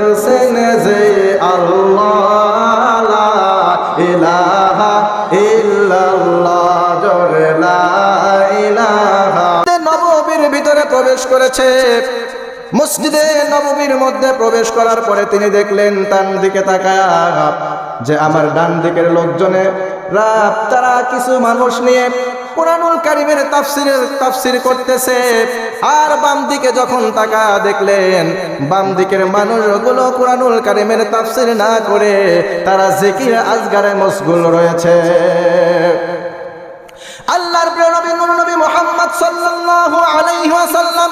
রাখছেন যে আল্লাহ ইলাহা নববীর ভিতরে প্রবেশ করেছে। মসজিদে নববীর মধ্যে প্রবেশ করার পরে তিনি দেখলেন তার দিকে তাকায় যে আমার ডান দিকের লোকজনে, রাত তারা কিছু মানুষ নিয়ে কোরআনুল কারিমের তাফসিরের তাফসির করতেছে। আর বাম দিকে যখন তাকা দেখলেন বাম দিকের মানুষগুলো কোরআনুল কারিমের তাফসির না করে তারা জিকির আজগারে মশগুল রয়েছে। আল্লাহর প্রিয় নবী, নূর নবী মুহাম্মদ সাল্লাল্লাহু আলাইহি ওয়াসাল্লাম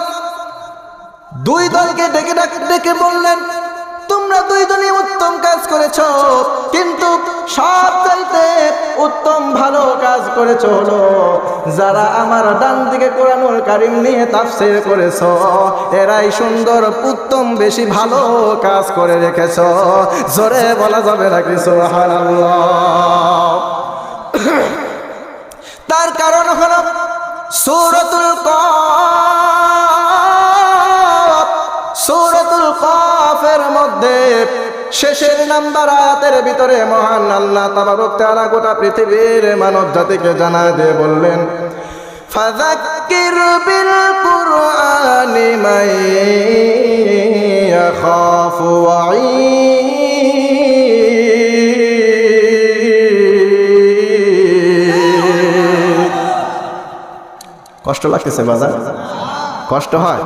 দুই দলকে ডাকে ডেকে বললেন তোমরা দুইজনই উত্তম কাজ করেছ, কিন্তু সব চাইতে উত্তম ভালো কাজ করেছ যারা আমার ডান দিকে কোরআনুল কারিম নিয়ে তাফসীর করেছ, এরাই সুন্দর উত্তম বেশি ভালো কাজ করে রেখেছ। জোরে বলা যাবে না কি সুবহানাল্লাহ। তার কারণ হলো সূরাতুল কফ মধ্যে শেষের নাম্বার আয়াতের ভিতরে মহান আল্লাহ তাবারক তাআলা গোটা পৃথিবীর মানব জাতিকে জানায় দিয়ে বললেন কষ্ট লাগতেছে বাজান কষ্ট হয়?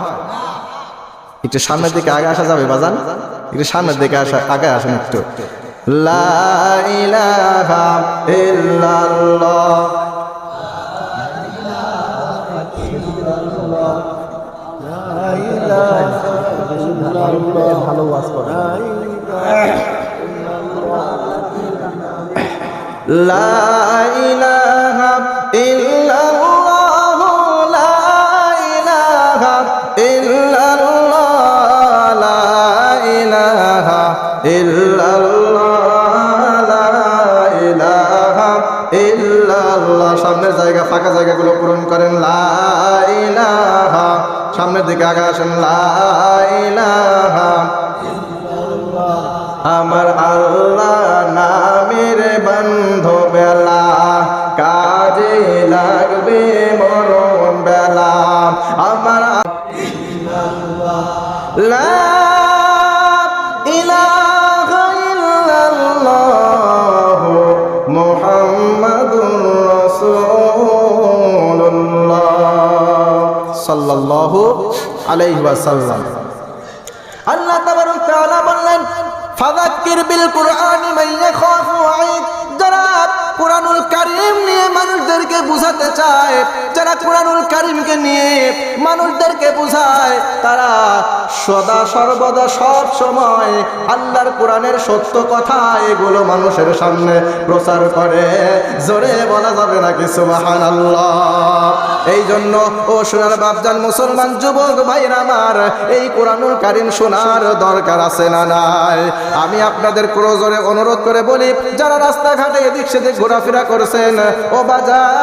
একটু সামনের দিকে আগে আসা যাবে বাজান একটু সামনের দিকে আসা আগে আসেন একটু। লা ইলাহা ইল্লাল্লাহ। ভালো ওয়াজ করে লা সামনের জায়গা, ফাঁকা জায়গাগুলো পূরণ করেন। লা ইলাহা, সামনের দিকে আগে আসেন। লা ইলাহা, আমার আল্লাহ নামের বন্ধ বেলা। কাজে লাগবে মরণ বেলা। আমার লা রাসূলুল্লাহ সাল্লাল্লাহু মানুষদেরকে বুঝাতে চায়, যারা কোরআনুল কারীমকে নিয়ে মানুষদেরকে বুঝায়, তারা সদা সর্বদা সব সময় আল্লাহর কোরআনের সত্য কথা, এগুলো মানুষের সামনে প্রচার করে। জোরে বলা যাবে নাকি? সুবহানাল্লাহ। এই জন্য ও সোনার বাপজান মুসলমান, যুবক ভাইরা আমার, এই কোরআনুল কারিম শোনার দরকার আছে না নাই? আমি আপনাদের ক্রোজরে অনুরোধ করে বলি, যারা রাস্তাঘাটে এদিক সেদিক ঘোরাফেরা করছেন, ও বাজার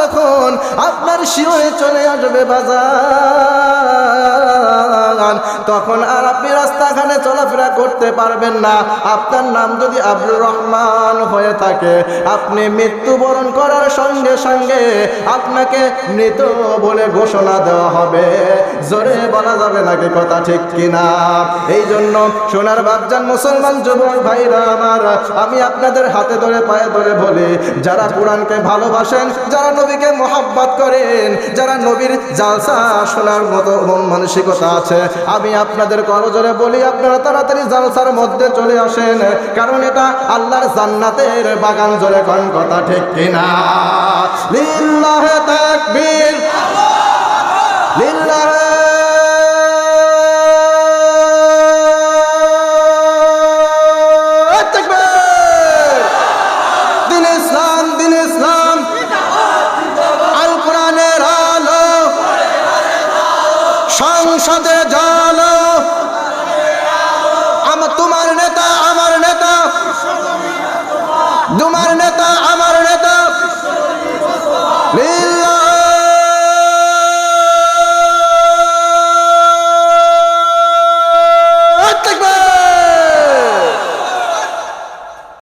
যখন আপনার শিওরে চলে আসবে বাজার তখন আর আপনি রাস্তাঘাটে চলাফেরা করতে পারবেন না। আপনার নাম যদি আব্দুর রহমান হয়ে থাকে, আপনি মৃত্যুবরণ করার সঙ্গে সঙ্গে আপনাকে মৃত বলে ঘোষণা দেওয়া হবে। জোরে বলা যাবে নাকি কথা ঠিক কিনা? এই জন্য সোনার বাপজান মুসলমান যুবক ভাইরা আমার, আমি আপনাদের হাতে ধরে পায়ে ধরে বলি, যারা কোরআনকে ভালোবাসেন, যারা নবীকে মোহাব্বত করেন, যারা নবীর জালসা শোনার মতো মানসিকতা আছে, আমি আপনাদের করজরে বলি, আপনারা তাড়াতাড়ি জালসার মধ্যে চলে আসেন, কারণ এটা আল্লাহর জান্নাতের বাগান জোরে কোন কথা ঠিক কিনা? লিল্লাহে